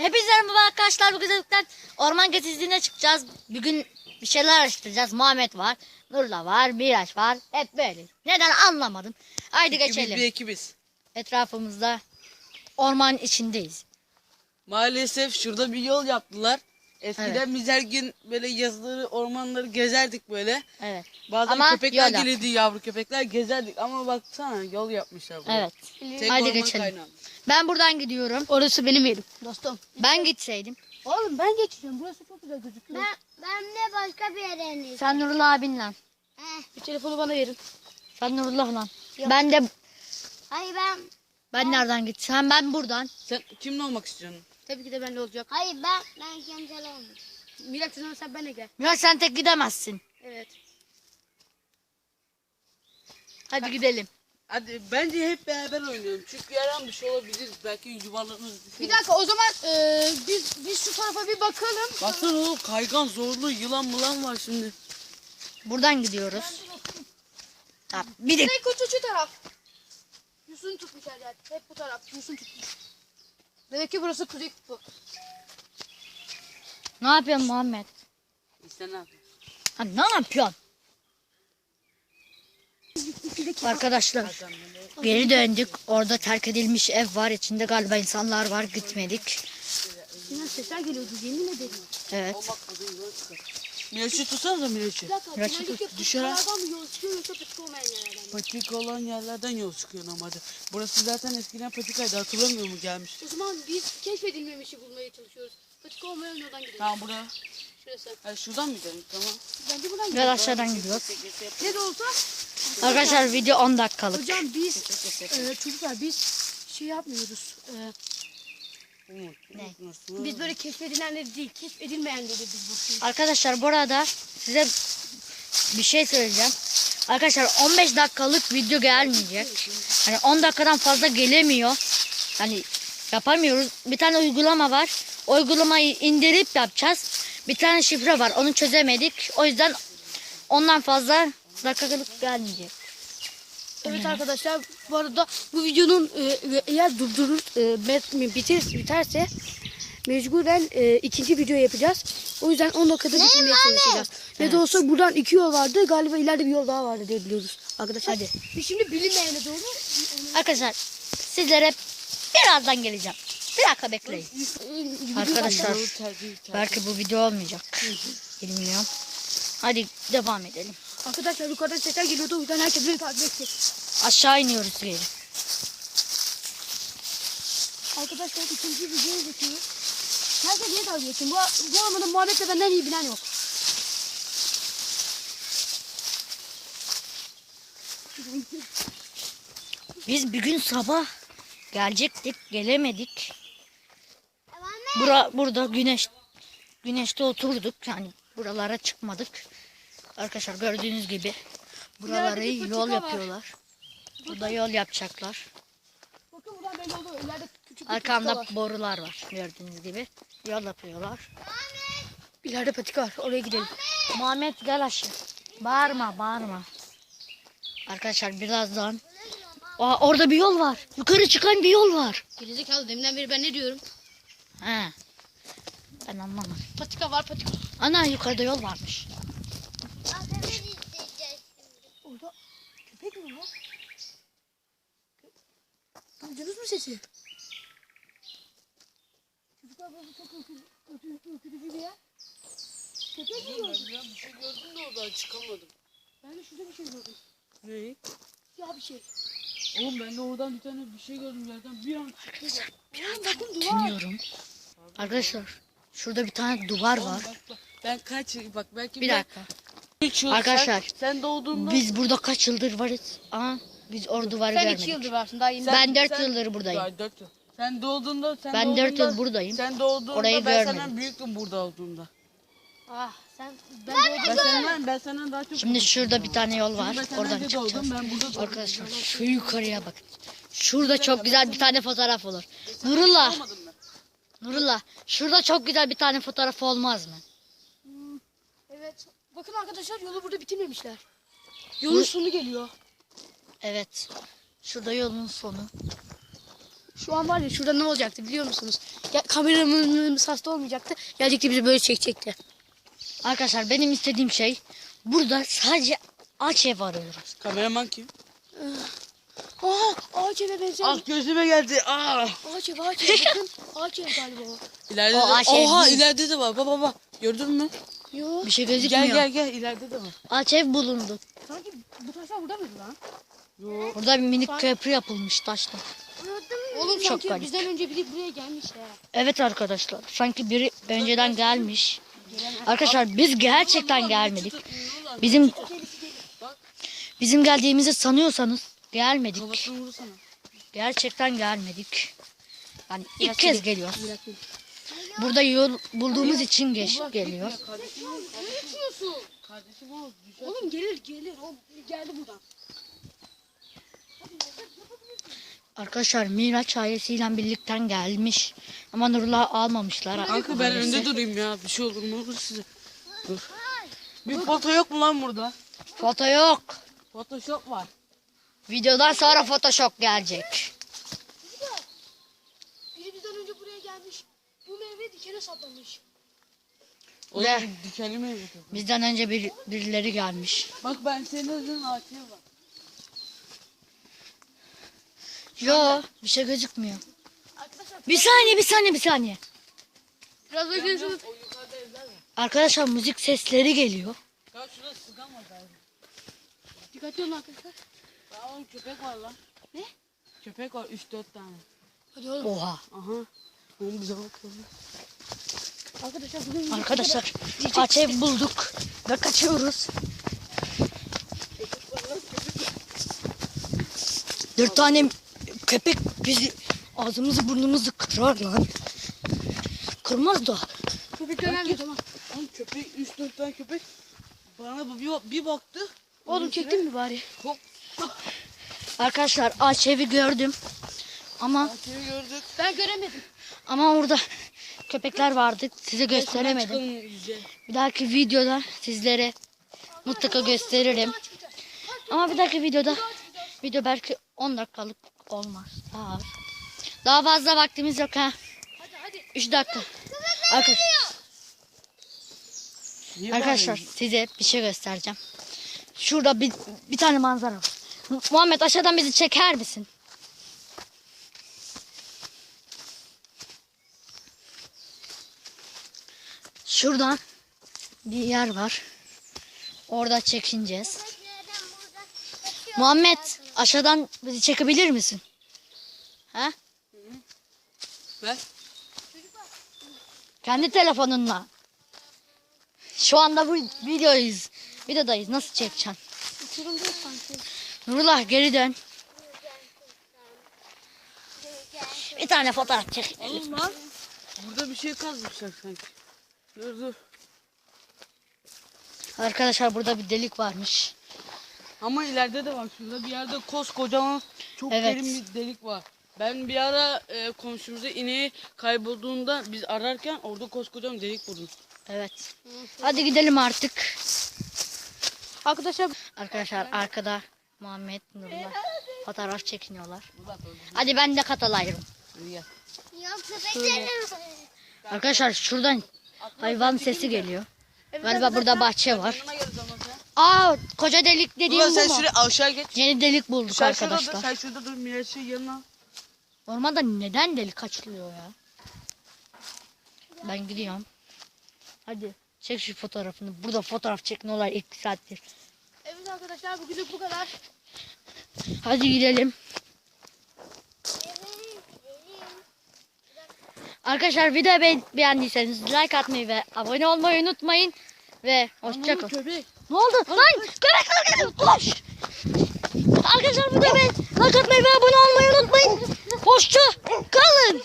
Hepinize merhaba arkadaşlar. Bugün çocuklar orman gezisine çıkacağız. Bugün bir şeyler araştıracağız. Muhammed var, Nurla var, Miraç var. Hep böyle. Neden anlamadım. Haydi İkimiz geçelim. bir ekibiz. Etrafımızda orman içindeyiz. Maalesef şurada bir yol yaptılar. Eskiden biz her gün böyle yazları ormanları gezerdik böyle. Evet. Bazen Ama köpekler yol yap- gelirdi yavru köpekler gezerdik ama baksana yol yapmışlar buraya. Evet. Tek Haydi orman geçelim. kaynağı. Ben buradan gidiyorum. Orası benim yerim dostum. Ben gitseydim. Oğlum ben geçeceğim. Burası çok güzel gözüküyor. Ben, ben de başka bir yere ineceğim. Sen Nurullah abinle. Heh. Bir telefonu bana verin. Sen Nurullah'la. Ben de Hayır ben, ben nereden gitsem ben buradan. Sen kimle olmak istiyorsun? Tabii ki de benimle olacak. hayır ben, ben kimseyle olmuyorum. Miraç sen sen benimle gel. Miraç sen tek gidemezsin. Evet. Hadi gidelim. Hadi bence hep beraber oynayalım. Çünkü her an bir şey olabilir. Belki yuvarlanırız. Bir dakika o zaman e, biz biz şu tarafa bir bakalım. Baksana oğlum kaygan zorlu yılan mılan var şimdi. Buradan gidiyoruz. Tamam. Bir de şu taraf. Yusuf'un tutmuş her yer. Hep bu taraf. Yusuf'un tutmuş. Demek ki burası kuzey kutbu. ne yapıyorsun Muhammed? İşte ne yapayım? Ha, ne yapıyorsun? Arkadaşlar geri döndük. Orada terk edilmiş ev var. İçinde galiba insanlar var. Gitmedik. Sesler geliyordu yemin ederim. Evet. Miraç'ı tutsana da Miraç'ı. Bir dakika. Düşer ha. kutbulardan mı yol çıkıyor yoksa kutbu olmayan yerlerden mi? Patika olan yerlerden yol çıkıyor normalde. Burası zaten eskiden patikaydı hatırlamıyor mu gelmiş? O zaman biz keşfedilmemişi bulmaya çalışıyoruz. Patika olmayan yoldan gidelim. Tamam buraya. Şurası. Ha, şuradan mı gidelim? Tamam. Bence buradan Biraz gidelim. aşağıdan gidiyoruz. Ne de olsa Arkadaşlar video 10 dakikalık. hocam biz e, çocuklar biz şey yapmıyoruz. E, Ne? biz böyle keşfedilenleri değil, keşfedilmeyenleri biz bakıyoruz. Arkadaşlar burada size bir şey söyleyeceğim. Arkadaşlar 15 dakikalık video gelmeyecek. Hani 10 dakikadan fazla gelemiyor. Hani yapamıyoruz. Bir tane uygulama var. O uygulamayı indirip yapacağız. Bir tane şifre var. Onu çözemedik. O yüzden ondan fazla dakikalık gelmeyecek. Evet arkadaşlar bu arada bu videonun e, eğer durdurur e, bitir, biterse mecburen e, ikinci video yapacağız. O yüzden 10 dakikada bitirmeye çalışacağız. Ne de olsa buradan iki yol vardı. Galiba ileride bir yol daha vardı diye biliyoruz arkadaşlar. Hadi. Biz şimdi bilinmeyene doğru Arkadaşlar sizlere birazdan geleceğim. Bir dakika bekleyin. Arkadaşlar belki bu video olmayacak. Bilmiyorum. Hadi devam edelim. Arkadaşlar yukarıdan sesler geliyordu o yüzden herkes beni takip etti. Aşağı iniyoruz geri. Arkadaşlar ikinci videoyu geçiyoruz. Herkes beni takip etsin. Bu, bu ormanın muhabbetle benden iyi bilen yok. Biz bir gün sabah gelecektik, gelemedik. Bura, burada güneş güneşte oturduk. Yani buralara çıkmadık. Arkadaşlar gördüğünüz gibi buraları İleride bir yol patika var. yapıyorlar. Burada yol yapacaklar. Bakın buradan belli oluyor. İleride küçük bir patika Arkamda var. borular var gördüğünüz gibi. Yol yapıyorlar. İleride patika var. Oraya gidelim. Muhammed gel aşağı. Bağırma bağırma. Arkadaşlar birazdan. Aa, orada bir yol var. Yukarı çıkan bir yol var. Gerizekalı deminden beri ben ne diyorum? He. Ben anlamadım. Patika var patika. Ana yukarıda yol varmış. Adamı izleyeceğiz şimdi. Orada köpek mi var? Duydunuz mu sesi? Çocuklar burası çok ürkütücü, bir yer. Köpek mi gördün? Ben bir şey gördüm de oradan çıkamadım. Ben de şurada bir şey gördüm. Ne? Ya bir şey. Oğlum ben de oradan bir tane bir şey gördüm zaten. Bir an çıktı. Biraz bakın duvar. Dinliyorum. Arkadaşlar şurada bir tane duvar Oğlum var. bak, bak. Ben kaç bak belki Bir ben- dakika. Arkadaşlar, sen, sen doğduğunda Biz burada kaç yıldır varız? Aa, biz o duvarı Sen görmedik. iki yıldır varsın daha yeni. Sen- Ben dört sen- yıldır buradayım. Ya, dört yıl. Sen doğduğunda sen Ben dört doğduğunda- yıl buradayım. Sen doğduğunda Orayı ben görmedim. senden büyüktüm burada olduğunda. Ah sen ben, Ben senden ben senden daha çok Şimdi şurada bir tane yol Şimdi var. ben senden Oradan önce çıkacağız. doğdum, ben burada doğdum. Arkadaşlar şu yukarıya bakın. Şurada çok güzel bir tane fotoğraf olur. Nurullah, Olmadım ben. Nurullah. Şurada çok güzel bir tane fotoğraf olmaz mı? Evet. Bakın arkadaşlar yolu burada bitirmemişler. Yolun sonu geliyor. Evet. Şurada yolun sonu. Şu an var ya şurada ne olacaktı biliyor musunuz? Ya, kameramız hasta olmayacaktı. Gelecekti bizi böyle çekecekti. Arkadaşlar benim istediğim şey burada sadece ağaç ev arıyoruz. Kameraman kim? Aa ağaç eve benziyor. Ah gözüme geldi. Ah. Ağaç ev ağaç ev bakın. ağaç ev galiba o. İleride O de. ağaç ev Oha değil. ileride de var. Baba baba. Gördün mü? Yo. Bir şey gözükmüyor. Gel gel gel ileride de var. Ağaç ev bulundu. Sanki bu taşlar burada mıydı lan? Yo. Burada bir minik köprü yapılmış taşla. Oğlum Çok sanki garip. bizden önce biri buraya gelmiş ya. Evet arkadaşlar. Sanki biri önceden gelmiş. Arkadaşlar biz gerçekten gelmedik. Bizim bizim geldiğimizi sanıyorsanız gelmedik. Gerçekten gelmedik. Yani ilk kez geliyoruz. Burada yol bulduğumuz için geç geliyor. Oğlum gelir gelir. O geldi buradan. Arkadaşlar Miraç ailesiyle birlikten gelmiş. Ama Nurullah almamışlar. Kanka ben önde durayım ya. Bir şey olur mu olur size. Dur. Bir foto yok mu lan burada? Foto yok. Photoshop var. Videodan sonra Photoshop gelecek. Biri bizden önce buraya gelmiş. Bu meyve dikene saplamış. Oğlum Ne? dikenli mi? Bizden önce bir, birileri gelmiş. Bak ben senin özün ağaçya var. Yo bir şey gözükmüyor. Arkadaşlar Bir saniye bir saniye bir saniye. biraz da. Arkadaşlar müzik sesleri geliyor. Ya şurada sıkan var galiba. Dikkatli olun arkadaşlar. Ya oğlum köpek var lan. Ne? Köpek var 3-4 tane. Hadi oğlum. Oha. Aha. Oğlum bize bak. Arkadaşlar bugün Arkadaşlar ev bulduk ve kaçıyoruz. Dört tane köpek bizi ağzımızı burnumuzu kırar lan. Kırmaz da. köpekler nerede tamam. Oğlum köpek 3-4 tane köpek. Bana bir, bir baktı. Oğlum çektin mi bari? Hop. Arkadaşlar ağaç evi gördüm. Ama Ağaçya'yı gördük. Ben göremedim. ama orada köpekler vardı. Size gösteremedim. Bir dahaki videoda sizlere mutlaka gösteririm. Ama bir dahaki videoda video belki 10 dakikalık olmaz. Daha az. Daha fazla vaktimiz yok ha. Hadi hadi. 3 dakika. Arkadaşlar bağırıyorsun? size bir şey göstereceğim. Şurada bir, bir tane manzara var. Mu- Muhammed aşağıdan bizi çeker misin? Şuradan bir yer var. Orada çekineceğiz. Muhammed aşağıdan bizi çekebilir misin? Ha? Ver. Kendi telefonunla. Şu anda bu videoyuz. Videodayız. Nasıl çekeceksin? Nurullah geri dön. Bir tane fotoğraf çek. Oğlum lan. Burada bir şey kazmışlar sanki. Dur dur. Arkadaşlar burada bir delik varmış. Ama ileride de var. Şurada bir yerde koskocaman çok Evet. derin bir delik var. Ben bir ara e, komşumuza ineği kaybolduğunda biz ararken orada koskocaman delik buldum. Evet. Hadi gidelim artık. Arkadaşlar Arkadaşlar arkada Muhammed Nurullah fotoğraf çekiniyorlar. Hadi ben de katılayım. Hadi gel. Yok köpeklerim. Arkadaşlar şuradan hayvan sesi geliyor. Galiba burada bahçe var. Yanıma gel o zaman sen. Aa koca delik dediğim Ulan bu sen mu? şuraya aşağı geç. Yeni delik bulduk Sen şurada dur. arkadaşlar. Sen şurada dur. Miraç'ı yanına. Ormanda neden delik açılıyor ya? Ben gidiyorum. Hadi çek şu fotoğrafını. Burada fotoğraf çekmiyorlar ilk saattir. Evet arkadaşlar bugünlük bu kadar. Hadi gidelim. Arkadaşlar videoyu be- beğendiyseniz like atmayı ve abone olmayı unutmayın. Ve hoşçakalın. Köpek. Ne oldu? Lan köpek köpek koş. Arkadaşlar videoyu be- like atmayı ve abone olmayı unutmayın. Hoşça kalın.